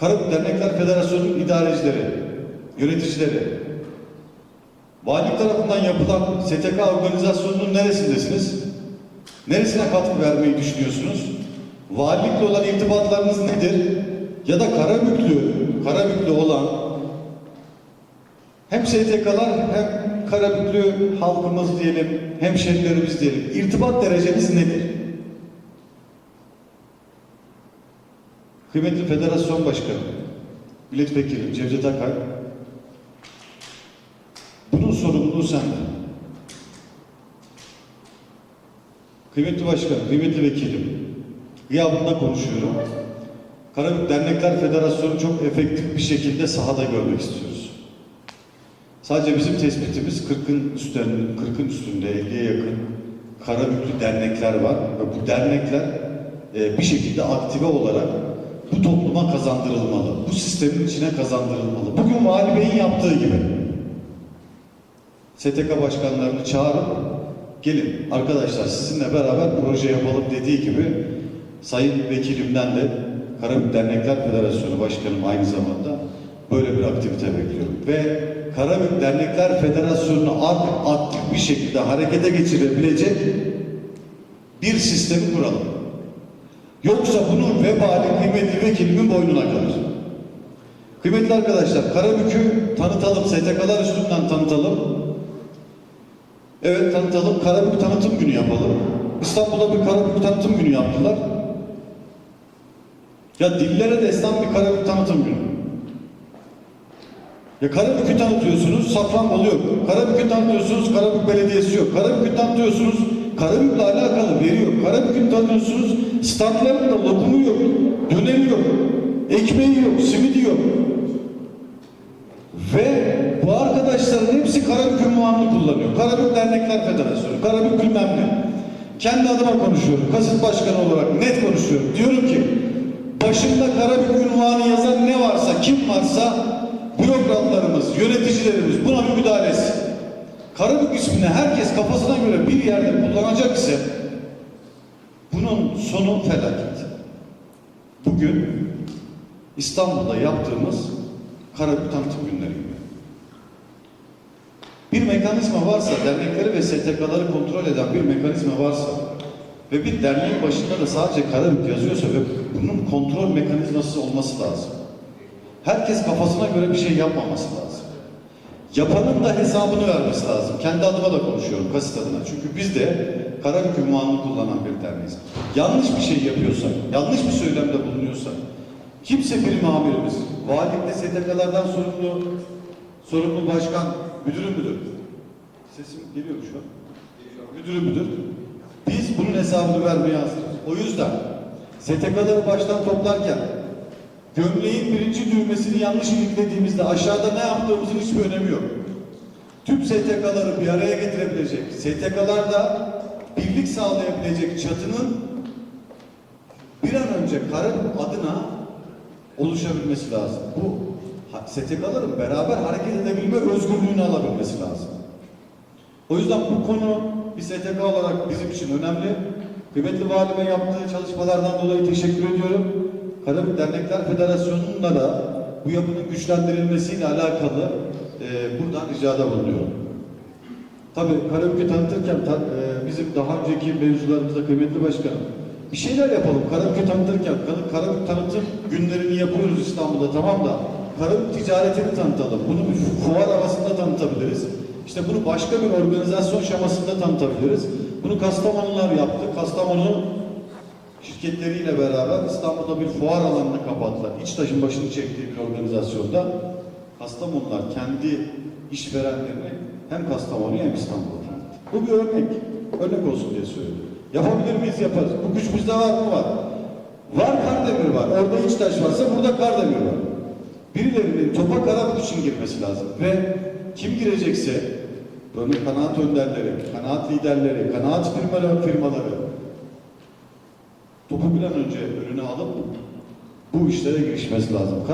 Karabük Dernekler Federasyonu'nun idarecileri, yöneticileri, valilik tarafından yapılan STK organizasyonunun neresindesiniz? Neresine katkı vermeyi düşünüyorsunuz? Valilikle olan irtibatlarınız nedir? Ya da Karabüklü, Karabüklü olan hem STK'lar hem Karabüklü halkımız diyelim, hemşerilerimiz diyelim. İrtibat dereceniz nedir? Kıymetli Federasyon Başkanı, Milletvekilim Cevdet Akay, bunun sorumluluğu sende. Kıymetli Başkanım, kıymetli Vekilim, gıyabında konuşuyorum. Karabük Dernekler Federasyonu çok efektif bir şekilde sahada görmek istiyoruz. Sadece bizim tespitimiz 40'ın üstünde, 40'ın üstünde 50'ye yakın Karabüklü dernekler var ve bu dernekler e, bir şekilde aktive olarak bu topluma kazandırılmalı. Bu sistemin içine kazandırılmalı. Bugün Vali Bey'in yaptığı gibi. STK başkanlarını çağırıp gelin arkadaşlar sizinle beraber proje yapalım dediği gibi Sayın Vekilimden de Karabük Dernekler Federasyonu Başkanım aynı zamanda böyle bir aktivite bekliyorum. Ve Karabük Dernekler Federasyonu'nu artık aktif bir şekilde harekete geçirebilecek bir sistemi kuralım. Yoksa bunun vebali kıymetli vekilimin boynuna kalır. Kıymetli arkadaşlar, Karabük'ü tanıtalım, STK'lar üstünden tanıtalım. Evet tanıtalım, Karabük tanıtım günü yapalım. İstanbul'da bir Karabük tanıtım günü yaptılar. Ya dillere destan bir Karabük tanıtım günü. Ya Karabük'ü tanıtıyorsunuz, Safranbolu yok. Karabük'ü tanıtıyorsunuz, Karabük Belediyesi yok. Karabük'ü tanıtıyorsunuz, Karabük'le alakalı veri yok. Karabük'ü tanıtıyorsunuz, statlarında lokumu yok, döneri yok, ekmeği yok, simidi yok. Ve bu arkadaşların hepsi Karabük ünvanını kullanıyor. Karabük Dernekler Federasyonu, Karabük bilmem ne. Kendi adıma konuşuyorum, kasıt başkanı olarak net konuşuyorum. Diyorum ki, başında Karabük ünvanı yazan ne varsa, kim varsa bürokratlarımız, yöneticilerimiz buna bir müdahale etsin. Karabük ismini herkes kafasına göre bir yerde kullanacak ise bunun sonu felaket. Bugün İstanbul'da yaptığımız Karabük tanıtım günleri gibi. Bir mekanizma varsa, dernekleri ve STK'ları kontrol eden bir mekanizma varsa ve bir derneğin başında da sadece Karabük yazıyorsa ve bunun kontrol mekanizması olması lazım. Herkes kafasına göre bir şey yapmaması lazım. Yapanın da hesabını vermesi lazım. Kendi adıma da konuşuyorum, kasit adına. Çünkü biz de Karabük ünvanını kullanan bir derneğiz. Yanlış bir şey yapıyorsak, yanlış bir söylemde bulunuyorsak, kimse bir amirimiz, valilikte STK'lardan sorumlu, sorumlu başkan, müdürü müdür? Sesim geliyor mu şu an? Müdürü müdür? Biz bunun hesabını vermeye hazırız. O yüzden STK'ları baştan toplarken gömleğin birinci düğmesini yanlış iliklediğimizde aşağıda ne yaptığımızın hiçbir önemi yok. Tüm STK'ları bir araya getirebilecek, STK'larda birlik sağlayabilecek çatının bir an önce karın adına oluşabilmesi lazım. Bu STK'ların beraber hareket edebilme özgürlüğünü alabilmesi lazım. O yüzden bu konu bir STK olarak bizim için önemli. Kıymetli valime yaptığı çalışmalardan dolayı teşekkür ediyorum. Karabük Dernekler Federasyonu'nda da bu yapının güçlendirilmesiyle alakalı e, buradan ricada bulunuyorum. Tabii Karabük'ü tanıtırken ta- e, bizim daha önceki mevzularımızda kıymetli başkanım bir şeyler yapalım. Karabük'ü tanıtırken Kar- Karabük tanıtım günlerini yapıyoruz İstanbul'da tamam da Karabük ticaretini tanıtalım. Bunu bir fuar havasında tanıtabiliriz. İşte bunu başka bir organizasyon şemasında tanıtabiliriz. Bunu Kastamonular yaptı. Kastamonu şirketleriyle beraber İstanbul'da bir fuar alanını kapattılar. İçtaş'ın başını çektiği bir organizasyonda Kastamonular kendi işverenlerini hem Kastamonu'ya hem İstanbul'a tanıttı. Bu bir örnek. Örnek olsun diye söylüyorum. Yapabilir miyiz? Yaparız. Bu güç bizde var mı? Var. Var Kardemir var. Orada İçtaş varsa burada Kardemir var. Birilerinin topa Karabük için girmesi lazım. Ve kim girecekse böyle kanaat önderleri, kanaat liderleri, kanaat firmaları, firmaları topu bir an önce önüne alıp bu işlere girişmesi lazım.